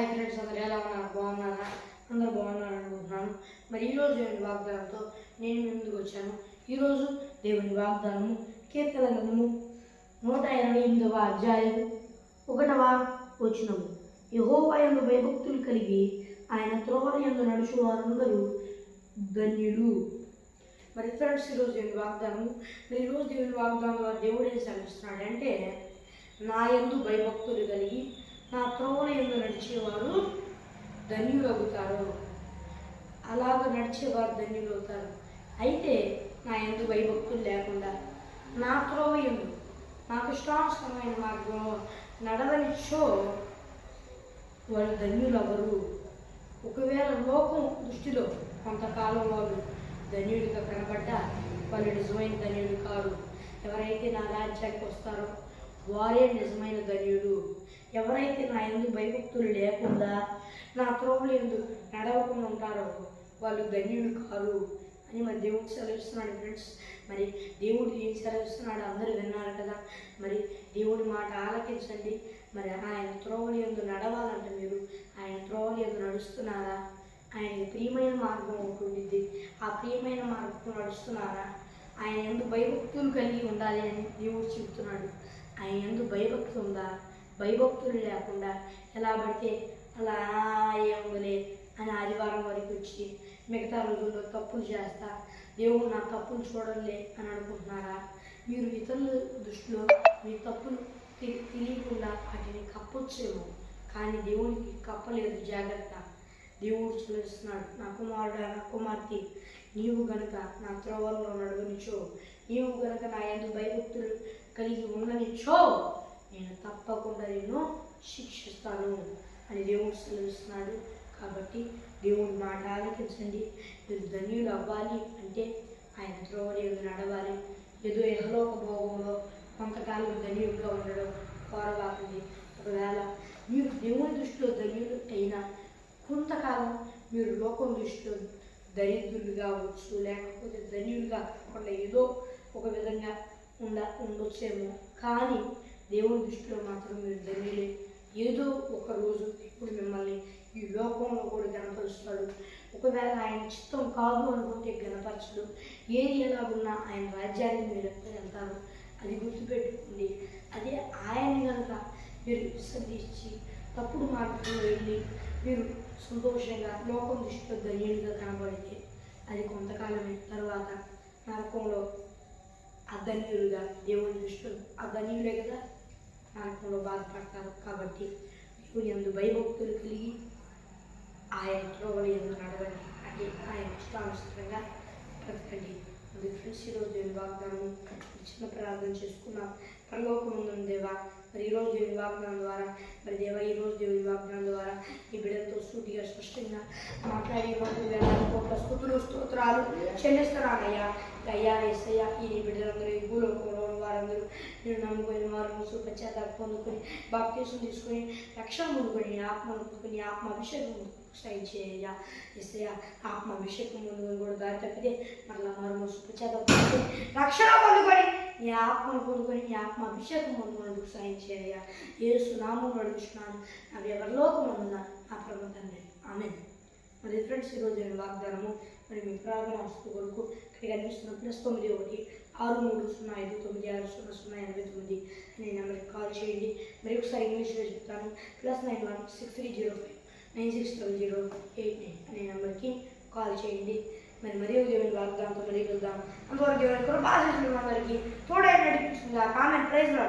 Hi friends అందరు ఎలా ఉన్నారు? బాగున్నారా? అందరూ బాగున్నారు అనుకుంటున్నాను. మరి ఈరోజు దేవుని వాగ్దానంతో నేను ముందుకు వచ్చాను. ఈరోజు దేవుని వాగ్దానము కీర్తన గ్రంథము నూట ఇరవై ఎనిమిదవ అధ్యాయం ఒకటవ వచనము. యహోవా భయభక్తులు కలిగి ఆయన త్రోవల యందు నడుచు ధన్యులు. మరి ఫ్రెండ్స్ ఈరోజు దేవుని వాగ్దానము. మరి ఈరోజు దేవుని వాగ్దానం ద్వారా దేవుడు ఏం అంటే నా ఎందు భయభక్తులు కలిగి నా ప్రోణయంలో నడిచేవారు ధన్యులవుతారు. అలాగ నడిచేవారు ధన్యులు అవుతారు అయితే నా ఎందు భయభక్తులు లేకుండా నా త్రోవ నాకు ఇష్టానుసరమైన మార్గంలో నడవనిచ్చో వాళ్ళు ధన్యులు అవ్వరు ఒకవేళ లోకం దృష్టిలో కొంతకాలం వాళ్ళు ధన్యుడిగా కనబడ్డా వాళ్ళు నిజమైన ధన్యుడు కాదు ఎవరైతే నా రాజ్యానికి వస్తారో వారే నిజమైన ధన్యుడు ఎవరైతే నా ఎందు భయభక్తులు లేకుండా నా త్రోవులు ఎందు నడవకుండా ఉంటారో వాళ్ళు ధన్యుడు కారు అని మరి దేవుడు సెలవిస్తున్నాడు ఫ్రెండ్స్ మరి దేవుడు ఏం సెలవిస్తున్నాడు అందరూ విన్నారు కదా. మరి దేవుడి మాట ఆలకించండి. మరి ఆయన త్రోవలు ఎందు నడవాలంటే మీరు. ఆయన త్రోవలు ఎందు నడుస్తున్నారా? ఆయన ప్రియమైన మార్గం ఒకటి ఉండిద్ది. ఆ ప్రియమైన మార్గం నడుస్తున్నారా? ఆయన ఎందు భయభక్తులు కలిగి ఉండాలి అని దేవుడు చెబుతున్నాడు. ఆయన ఎందు భయభక్తి ఉందా భయభక్తులు లేకుండా ఎలా పడితే అలా ఏముందలే అని ఆదివారం వరకు వచ్చి మిగతా రోజుల్లో తప్పులు చేస్తా దేవుడు నా తప్పులు చూడలే అని అనుకుంటున్నారా? మీరు ఇతరుల దృష్టిలో మీ తప్పులు తెలియకుండా వాటిని కప్పొచ్చేమో కానీ దేవునికి కప్పలేదు జాగ్రత్త. దేవుడు చెల్లిస్తున్నాడు నా కుమారుడు నా కుమార్తె నీవు గనుక నా త్రోవల్లో నడుగునిచో నీవు గనుక నా ఎందు భయభక్తులు కలిగి ఉండనిచో నేను తప్పకుండా నిన్ను శిక్షిస్తాను అని దేవుడు సెలవిస్తున్నాడు కాబట్టి దేవుడి మాట ఆలకించండి. మీరు ధన్యులు అవ్వాలి అంటే ఆయన త్రోవలు ఏదో నడవాలి. ఏదో ఎహలోక భోగంలో కొంతకాలం ధన్యులుగా ఉండడం కోరబాకండి ఒకవేళ మీరు దేవుని దృష్టిలో ధన్యులు అయినా కొంతకాలం మీరు లోకం దృష్టిలో దరిద్రులుగా వచ్చు లేకపోతే ధనియులుగా కాకుండా ఏదో ఒక విధంగా ఉండ ఉండొచ్చేమో. కానీ దేవుని దృష్టిలో మాత్రం మీరు ధన్యులే. ఏదో ఒక రోజు ఇప్పుడు మిమ్మల్ని ఈ లోకంలో కూడా గణపరుస్తాడు. ఒకవేళ ఆయన చిత్తం కాదు అనుకుంటే గణపరచడు. ఏది ఎలా ఉన్నా ఆయన రాజ్యాన్ని మీరు ఎక్కడ వెళ్తారు? అది గుర్తుపెట్టుకోండి. అదే ఆయన కనుక మీరు విసర్జించి తప్పుడు మార్గంలో వెళ్ళి మీరు సంతోషంగా లోకం దృష్టిలో ధన్యుడిగా కనబడితే అది కొంతకాలమే తర్వాత నరకంలో అధన్యులుగా దేవుని దృష్టిలో అధన్యులే కదా? నరకంలో బాధపడతారు. కాబట్టి దేవుని ఎందు భయభక్తులు కలిగి ఆయన త్రోవలు ఎందు నడవండి. అంటే ఆయన ఇష్టానుసరంగా బ్రతకండి. అది ఫ్రెండ్స్ ఈరోజు వాగ్దానం చిన్న ప్రార్థన చేసుకున్నాం పరలోకముందు దేవా మరి ఈరోజు దేవుని వాగ్దానం ద్వారా మరి దేవా ఈరోజు దేవుని వాగ్దానం ద్వారా ఈ బిడ్డలతో సూటిగా స్పష్టంగా మాట్లాడే మాకు వేలాది కోట్ల స్థుతులు స్తోత్రాలు చెల్లిస్తున్నానయ్యా. అయ్యా ఎస్ఐయా ఈ బిడ్డలందరూ ఈ భూలో నేను నమ్ముకొని వారు ముసు పొందుకొని బాప్తీసం తీసుకొని రక్షణ పొందుకొని ఆత్మ పొందుకొని ఆత్మ అభిషేకం సైన్ చేయ ఆత్మ అభిషేకం పొందుకొని కూడా దారి తప్పితే మరలా మారు ముసు పొందుకొని రక్షణ పొందుకొని నీ ఆత్మను పొందుకొని నీ ఆత్మ అభిషేకం పొందుకొని సాయం చేయ ఏసు నామం నడుచున్నాను అవి ఎవరిలోకం ఉన్న నా ప్రభు తండ్రి. ఆమె మరి ఫ్రెండ్స్ ఈరోజు నేను వాగ్దానము మరి మీ ప్రార్థన వస్తు కొరకు ఇక్కడ కనిపిస్తున్న ప్లస్ తొమ్మిది ఒకటి ఆరు మూడు సున్నా ఐదు తొమ్మిది ఆరు సున్నా సున్నా ఎనభై తొమ్మిది అనే నెంబర్కి కాల్ చేయండి. మరి ఒకసారి ఇంగ్లీష్లో చెప్తాను. Plus nine one six three zero five nine six double zero eight nine అనే నెంబర్కి కాల్ చేయండి. మరి మరీ దేవుని వాగ్దాంతో మరీ వెళ్దాం. అంతవరకు ఎవరికి బాగా చేసిన అందరికీ తోడైన నడిపించిందా కామెంట్ ప్రైజ్ రాదు